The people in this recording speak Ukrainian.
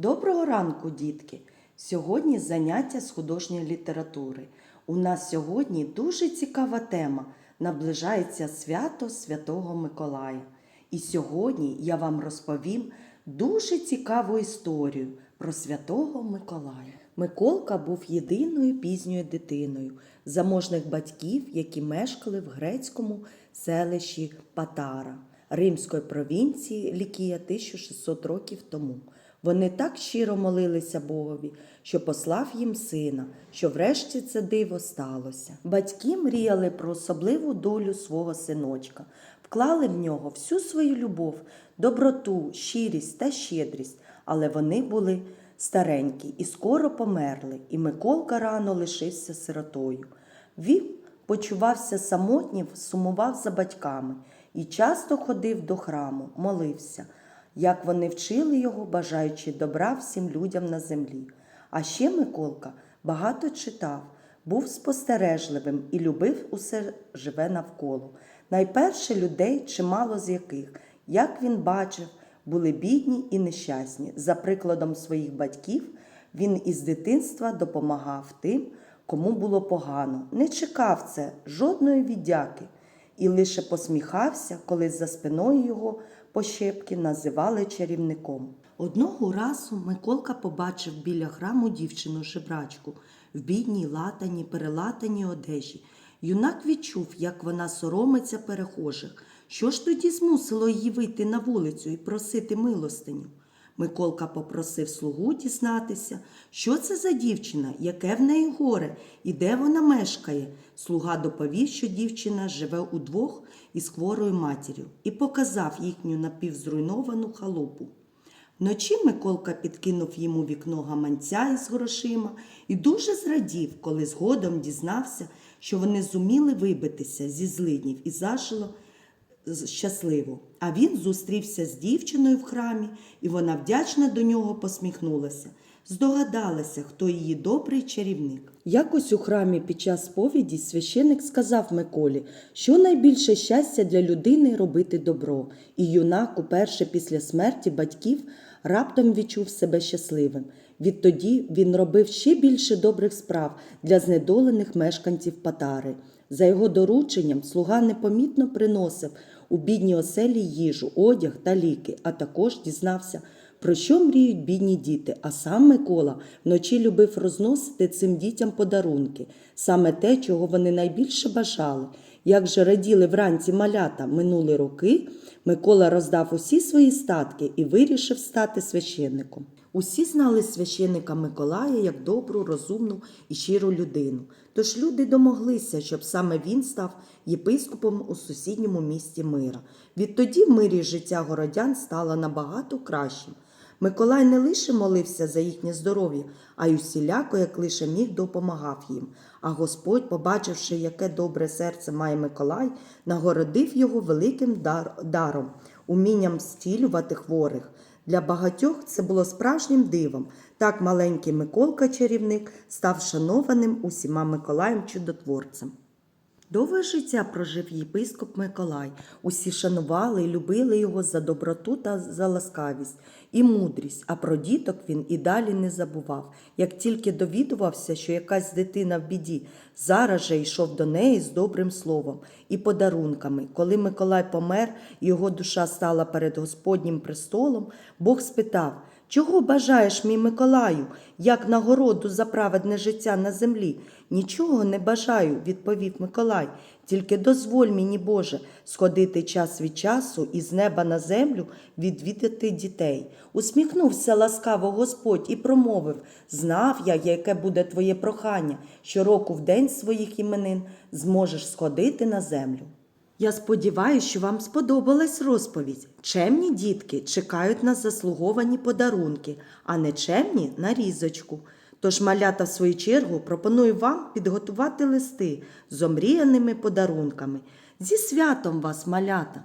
Доброго ранку, дітки! Сьогодні заняття з художньої літератури. У нас сьогодні дуже цікава тема. Наближається свято Святого Миколая. І сьогодні я вам розповім дуже цікаву історію про Святого Миколая. Миколка був єдиною пізньою дитиною заможних батьків, які мешкали в грецькому селищі Патара римської провінції Лікія 1600 років тому. Вони так щиро молилися Богові, що послав їм сина, що врешті це диво сталося. Батьки мріяли про особливу долю свого синочка, вклали в нього всю свою любов, доброту, щирість та щедрість, але вони були старенькі і скоро померли, і Миколка рано лишився сиротою. Він почувався самотнім, сумував за батьками і часто ходив до храму, молився, як вони вчили його, бажаючи добра всім людям на землі. А ще Миколка багато читав, був спостережливим і любив усе живе навколо. Найперше людей, чимало з яких, як він бачив, були бідні і нещасні. За прикладом своїх батьків, він із дитинства допомагав тим, кому було погано, не чекав це жодної віддяки і лише посміхався, коли за спиною його пощепки називали чарівником. Одного разу Миколка побачив біля храму дівчину жебрачку в бідній латаній, перелатаній одежі. Юнак відчув, як вона соромиться перехожих. Що ж тоді змусило її вийти на вулицю і просити милостиню? Миколка попросив слугу дізнатися, що це за дівчина, яке в неї горе і де вона мешкає. Слуга доповів, що дівчина живе удвох із хворою матір'ю, і показав їхню напівзруйновану халупу. Вночі Миколка підкинув йому вікно гаманця із грошима і дуже зрадів, коли згодом дізнався, що вони зуміли вибитися зі злиднів і зажило щасливо. А він зустрівся з дівчиною в храмі, і вона вдячна до нього посміхнулася. Здогадалася, хто її добрий чарівник. Якось у храмі під час сповіді священик сказав Миколі, що найбільше щастя для людини робити добро, і юнак уперше після смерті батьків раптом відчув себе щасливим. Відтоді він робив ще більше добрих справ для знедолених мешканців Патари. За його дорученням слуга непомітно приносив у бідній оселі їжу, одяг та ліки, а також дізнався, про що мріють бідні діти. А сам Микола вночі любив розносити цим дітям подарунки, саме те, чого вони найбільше бажали. Як же раділи вранці малята минули роки, Микола роздав усі свої статки і вирішив стати священником. Усі знали священника Миколая як добру, розумну і щиру людину. Тож люди домоглися, щоб саме він став єпископом у сусідньому місті Мира. Відтоді в мирі життя городян стало набагато кращим. Миколай не лише молився за їхнє здоров'я, а й усіляко, як лише міг, допомагав їм. А Господь, побачивши, яке добре серце має Миколай, нагородив його великим дар- даром, умінням зцілювати хворих. Для багатьох це було справжнім дивом. Так маленький Миколка чарівник став шанованим усіма Миколаєм чудотворцем. Довге життя прожив єпископ Миколай. Усі шанували і любили його за доброту та за ласкавість і мудрість, а про діток він і далі не забував. Як тільки довідувався, що якась дитина в біді, зараз же йшов до неї з добрим словом і подарунками. Коли Миколай помер, його душа стала перед Господнім престолом, Бог спитав. Чого бажаєш, мій Миколаю, як нагороду за праведне життя на землі? Нічого не бажаю, відповів Миколай. Тільки дозволь мені, Боже, сходити час від часу і з неба на землю відвідати дітей. Усміхнувся ласкаво Господь і промовив: Знав я, яке буде твоє прохання, щороку в день своїх іменин зможеш сходити на землю. Я сподіваюся, що вам сподобалась розповідь. Чемні дітки чекають на заслуговані подарунки, а не чемні на різочку. Тож малята, в свою чергу, пропоную вам підготувати листи з омріяними подарунками. Зі святом вас, малята!